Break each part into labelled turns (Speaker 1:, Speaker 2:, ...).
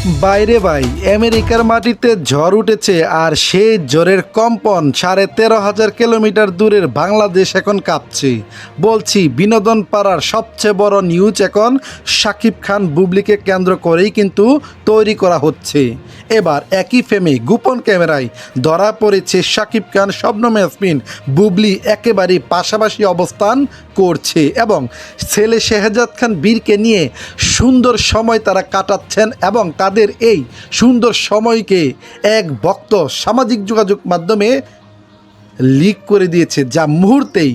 Speaker 1: বাইরে ভাই, আমেরিকার মাটিতে ঝড় উঠেছে আর সেই ঝড়ের কম্পন সাড়ে তেরো হাজার কিলোমিটার দূরের বাংলাদেশ এখন কাঁপছে। বলছি, বিনোদন পাড়ার সবচেয়ে বড় নিউজ এখন শাকিব খান বুবলিকে কেন্দ্র করেই কিন্তু তৈরি করা হচ্ছে। এবার একই ফেমে গোপন ক্যামেরায় ধরা পড়েছে শাকিব খান শবনম ইয়াসমিন বুবলি একেবারেই পাশাপাশি অবস্থান করছে এবং ছেলে শেহজাদ খান বীরকে নিয়ে সুন্দর সময় তারা কাটাচ্ছেন এবং তাদের এই সুন্দর সময়কে এক ভক্ত সামাজিক যোগাযোগ মাধ্যমে লিক করে দিয়েছে, যা মুহূর্তেই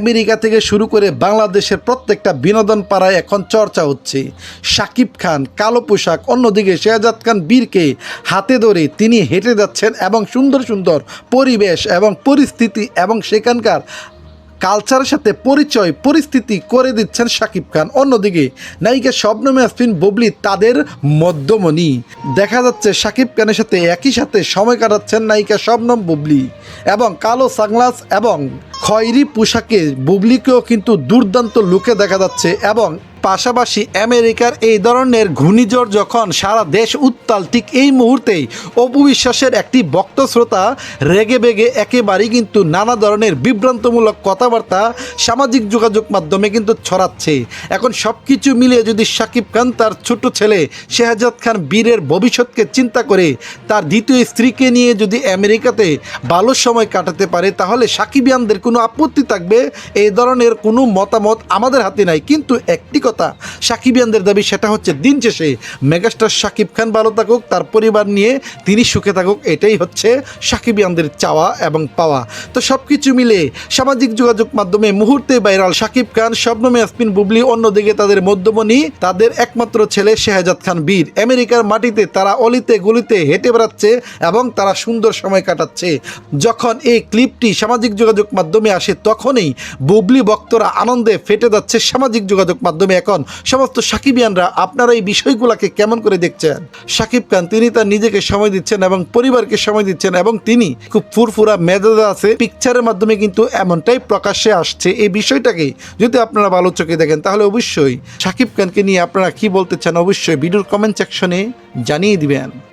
Speaker 1: আমেরিকা থেকে শুরু করে বাংলাদেশের প্রত্যেকটা বিনোদন পাড়ায় এখন চর্চা হচ্ছে। শাকিব খান, কালো পোশাক, অন্যদিকে শেহজাদ খান বীরকে হাতে ধরে তিনি হেঁটে যাচ্ছেন এবং সুন্দর সুন্দর পরিবেশ এবং পরিস্থিতি এবং সেখানকার কালচারের সাথে পরিচয়, পরিস্থিতি করে দিচ্ছেন শাকিব খান। অন্যদিকে নায়িকা শবনম ইয়াসমিন, ববলি তাদের মধ্যমণি। দেখা যাচ্ছে শাকিব খানের সাথে একই সাথে সময় কাটাচ্ছেন নায়িকা শবনম, বুবলি। এবং কালো সাংলাস এবং খয়রি পোশাকে বুবলিকেও কিন্তু দুর্দান্ত লুকে দেখা যাচ্ছে এবং পাশাপাশি আমেরিকার এই ধরনের ঘূর্ণিঝড় যখন সারা দেশ উত্তাল, ঠিক এই মুহূর্তেই অপবিশ্বাসের একটি বক্ত শ্রোতা রেগে বেগে একেবারেই কিন্তু নানা ধরনের বিভ্রান্তমূলক কথাবার্তা সামাজিক যোগাযোগ মাধ্যমে কিন্তু ছড়াচ্ছে। এখন সব কিছু মিলিয়ে যদি শাকিব খান তার ছোট ছেলে শেহজাদ খান বীরের ভবিষ্যৎকে চিন্তা করে তার দ্বিতীয় স্ত্রীকে নিয়ে যদি আমেরিকাতে ভালো সময় কাটাতে পারে, তাহলে সাকিবিয়ানদের কোনো আপত্তি থাকবে? এই ধরনের কোনো মতামত আমাদের হাতে নাই। কিন্তু একটি কথা সাকিবিয়ানদের দাবি সেটা হচ্ছে দিন শেষে মেগাস্টার শাকিব খান ভালো থাকুক, তার পরিবার নিয়ে তিনি সুখে থাকুক, এটাই হচ্ছে সাকিবিয়ানদের চাওয়া এবং পাওয়া। তো সব কিছু মিলে সামাজিক যোগাযোগ মাধ্যমে মুহূর্তে ভাইরাল শাকিব খান, শবনম ইয়াসমিন, বুবলি, অন্যদিকে তাদের মধ্যমণি, তাদের একমাত্র ছেলে শেহজাদ খান বীর। আমেরিকার মাটিতে তারা অলিতে গলিতে হেঁটে বেড়াচ্ছে এবং তারা সুন্দর সময় কাটাচ্ছে। যখন এই ক্লিপটি সামাজিক যোগাযোগ মাধ্যমে আসে, তখনই বুবলি ভক্তরা আনন্দে ফেটে যাচ্ছে সামাজিক যোগাযোগ মাধ্যমে এখন সমস্ত সাকিবিয়ানরা আপনারা এই বিষয়গুলোকে কেমন করে দেখছেন? সাকিব খান, তিনি তার নিজেকে সময় দিচ্ছেন এবং পরিবারকে সময় দিচ্ছেন এবং তিনি খুব ফুরফুরা মেজাজ আছে। পিকচারের মাধ্যমে কিন্তু এমনটাই প্রকাশ্যে আসছে। এই বিষয়টাকে যদি আপনারা ভালো চোখে দেখেন, তাহলে অবশ্যই সাকিব খানকে নিয়ে আপনারা কি বলতে চান অবশ্যই ভিডিওর কমেন্ট সেকশনে জানিয়ে দিবেন।